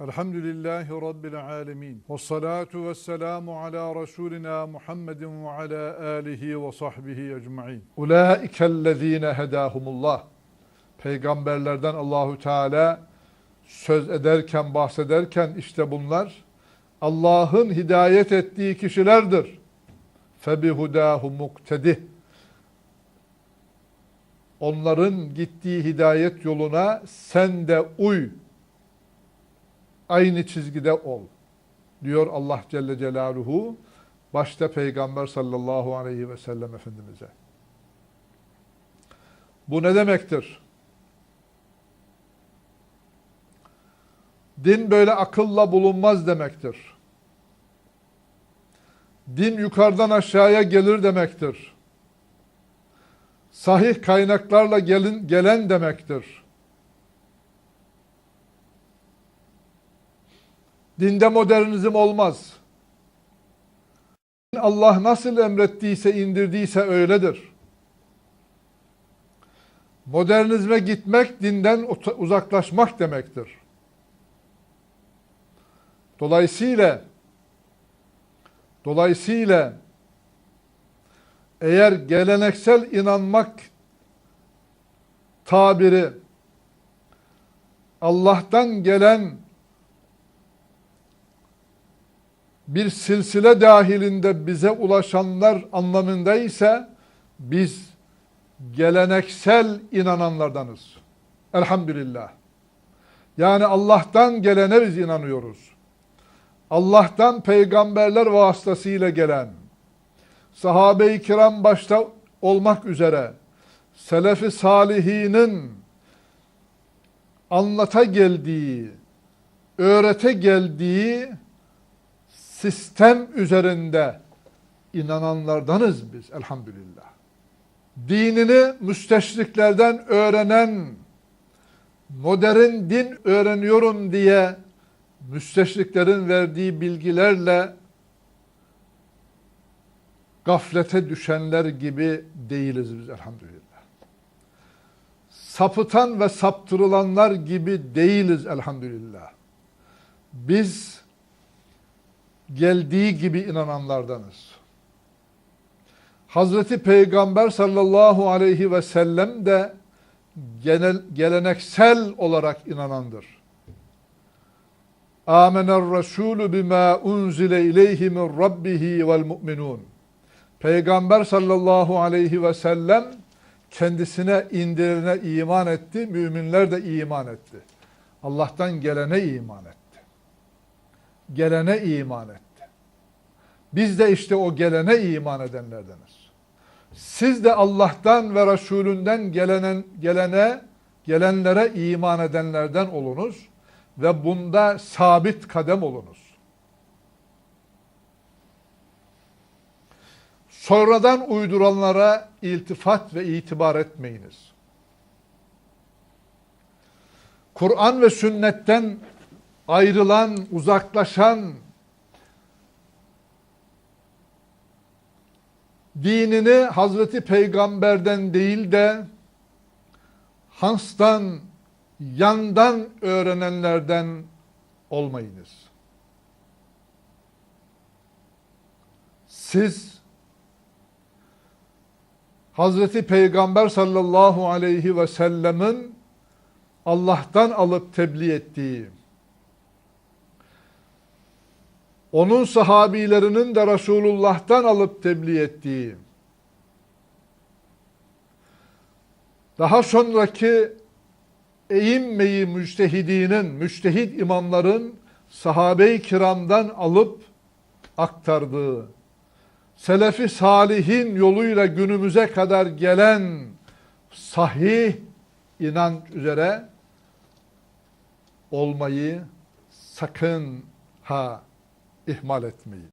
Elhamdülillahi Rabbil alemin. Ve salatu ve selamu ala Resulina Muhammedin ve ala alihi ve sahbihi ecma'in. Ulaikellezine hedahumullah. Peygamberlerden Allahu Teala söz ederken, bahsederken işte bunlar Allah'ın hidayet ettiği kişilerdir. Febihudahu muktedih. Onların gittiği hidayet yoluna sen de uy aynı çizgide ol. Diyor Allah Celle Celaluhu başta Peygamber sallallahu aleyhi ve sellem Efendimiz'e. Bu ne demektir? Din böyle akılla bulunmaz demektir. Din yukarıdan aşağıya gelir demektir. Sahih kaynaklarla gelin, gelen demektir. Dinde modernizm olmaz. Allah nasıl emrettiyse, indirdiyse öyledir. Modernizme gitmek dinden uzaklaşmak demektir. Dolayısıyla dolayısıyla eğer geleneksel inanmak tabiri Allah'tan gelen bir silsile dahilinde bize ulaşanlar anlamında ise biz geleneksel inananlardanız. Elhamdülillah. Yani Allah'tan gelene biz inanıyoruz. Allah'tan peygamberler vasıtasıyla gelen, sahabe-i kiram başta olmak üzere, selefi salihinin anlata geldiği, öğrete geldiği sistem üzerinde inananlardanız biz elhamdülillah. Dinini müsteşriklerden öğrenen, modern din öğreniyorum diye müsteşriklerin verdiği bilgilerle gaflete düşenler gibi değiliz biz elhamdülillah. Sapıtan ve saptırılanlar gibi değiliz elhamdülillah. Biz geldiği gibi inananlardanız. Hazreti Peygamber sallallahu aleyhi ve sellem de genel, geleneksel olarak inanandır. Amener Resulü bima unzile ileyhi rabbihi vel mu'minun. Peygamber sallallahu aleyhi ve sellem kendisine indirilene iman etti, müminler de iman etti. Allah'tan gelene iman etti gelene iman etti. Biz de işte o gelene iman edenlerdeniz. Siz de Allah'tan ve Resulünden gelenen, gelene, gelenlere iman edenlerden olunuz ve bunda sabit kadem olunuz. Sonradan uyduranlara iltifat ve itibar etmeyiniz. Kur'an ve sünnetten ayrılan, uzaklaşan, dinini Hazreti Peygamber'den değil de Hans'tan, yandan öğrenenlerden olmayınız. Siz Hazreti Peygamber sallallahu aleyhi ve sellemin Allah'tan alıp tebliğ ettiği onun sahabilerinin de Resulullah'tan alıp tebliğ ettiği, daha sonraki eğimmeyi müçtehidinin, müçtehid imamların sahabe-i kiramdan alıp aktardığı, selefi salihin yoluyla günümüze kadar gelen sahih inanç üzere olmayı sakın ha ihmal etmeyin.